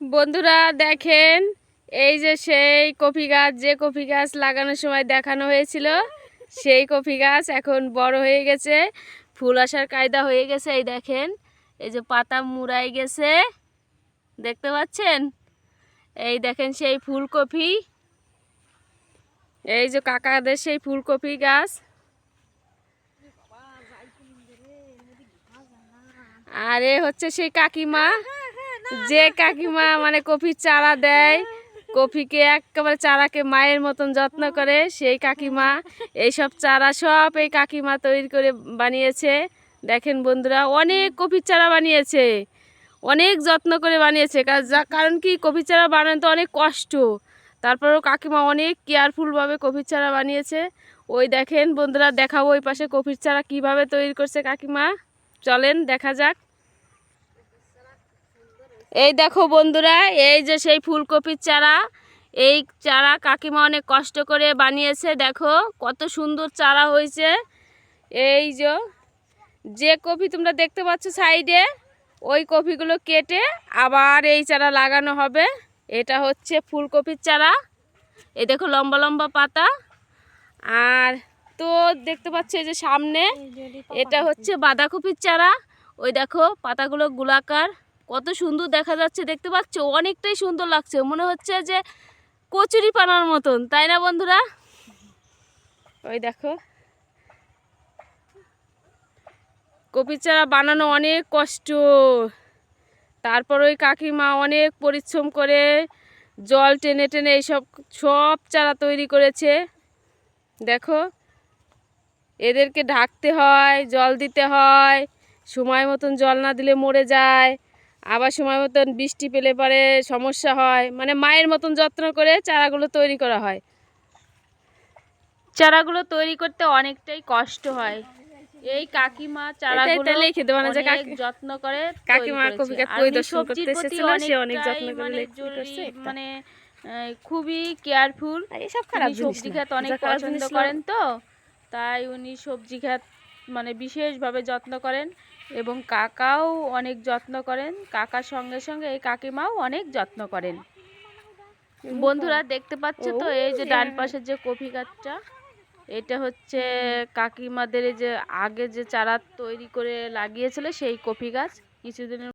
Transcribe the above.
বন্ধুরা, দেখেন, এই যে সেই কফি গাছ, যে কফি গাছ লাগানোর সময় দেখানো হয়েছিল, সেই কফি গাছ এখন বড় হয়ে গেছে, ফুল আসার কায়দা হয়ে গেছে, এই দেখেন, এই যে পাতা মুড়াই গেছে, দেখতে পাচ্ছেন? এই দেখেন সেই ফুলকপি, এই যে কাকাদের সেই ফুলকপি গাছ আর এ হচ্ছে সেই কাকিমা। যে কাকিমা মানে কফির চারা দেয়। কফিকে একেবারে চারাকে মায়ের মতন যত্ন করে সেই কাকিমা। এইসব চারা সব এই কাকিমা তৈরি করে বানিয়েছে। দেখেন বন্ধুরা অনেক কফির চারা বানিয়েছে। অনেক যত্ন করে বানিয়েছে। কারণ কি কফির চারা বানানো তো অনেক কষ্ট। তারপরেও কাকিমা অনেক কেয়ারফুলভাবে কফির চারা বানিয়েছে। ওই দেখেন বন্ধুরা দেখাবো ওই পাশে কফির চারা কীভাবে তৈরি করছে কাকিমা। চলেন দেখা যাক। এই দেখো বন্ধুরা এই যে সেই ফুলকপির চারা এই চারা কাকিমা অনেক কষ্ট করে বানিয়েছে দেখো কত সুন্দর চারা হয়েছে। এই যে যে কপি তোমরা দেখতে পাচ্ছ সাইডে ওই কপিগুলো কেটে আবার এই চারা লাগানো হবে। এটা হচ্ছে ফুলকপির চারা। এই দেখো লম্বা লম্বা পাতা। আর তো দেখতে পাচ্ছ এই যে সামনে এটা হচ্ছে বাঁধাকপির চারা। ওই দেখো পাতাগুলো গোলাকার। কত সুন্দর দেখা যাচ্ছে, দেখতে পাচ্ছ? অনেকটাই সুন্দর লাগছে। মনে হচ্ছে যে কচুরি পানার মতন, তাই না বন্ধুরা? ওই দেখো। কপির চারা বানানো অনেক কষ্ট। তারপর ওই কাকিমা অনেক পরিশ্রম করে জল টেনে টেনে এইসব সব চারা তৈরি করেছে। দেখো, এদেরকে ঢাকতে হয়, জল দিতে হয়, সময় মতন জল না দিলে মরে যায়। আবার সময় মতন বৃষ্টি পেলে পরে সমস্যা হয় মানে মায়ের মতন যত্ন করে চারাগুলো তৈরি করা হয় চারাগুলো তৈরি করতে অনেকটাই কষ্ট হয় এই কাকিমা চারাগুলো লিখে দেবো না যে কাকি- যত্ন করে কাকিমা। কবিকে পরিদর্শন করতে এসেছিল, সে অনেক যত্ন করে মানে। মানে খুবই কেয়ারফুল এইসব খারাপ সবজি। খেতে অনেক পছন্দ করেন তো তাই উনি সবজি খাত মানে বিশেষভাবে যত্ন করেন এবং কাকাও অনেক যত্ন করেন। কাকার সঙ্গে সঙ্গে এই কাকিমাও অনেক যত্ন করেন। বন্ধুরা দেখতে পাচ্ছ তো এই যে ডান পাশের যে কফি গাছটা এটা হচ্ছে কাকিমাদের এই যে আগে যে চারা তৈরি করে লাগিয়েছিল সেই কফি গাছ। কিছুদিনের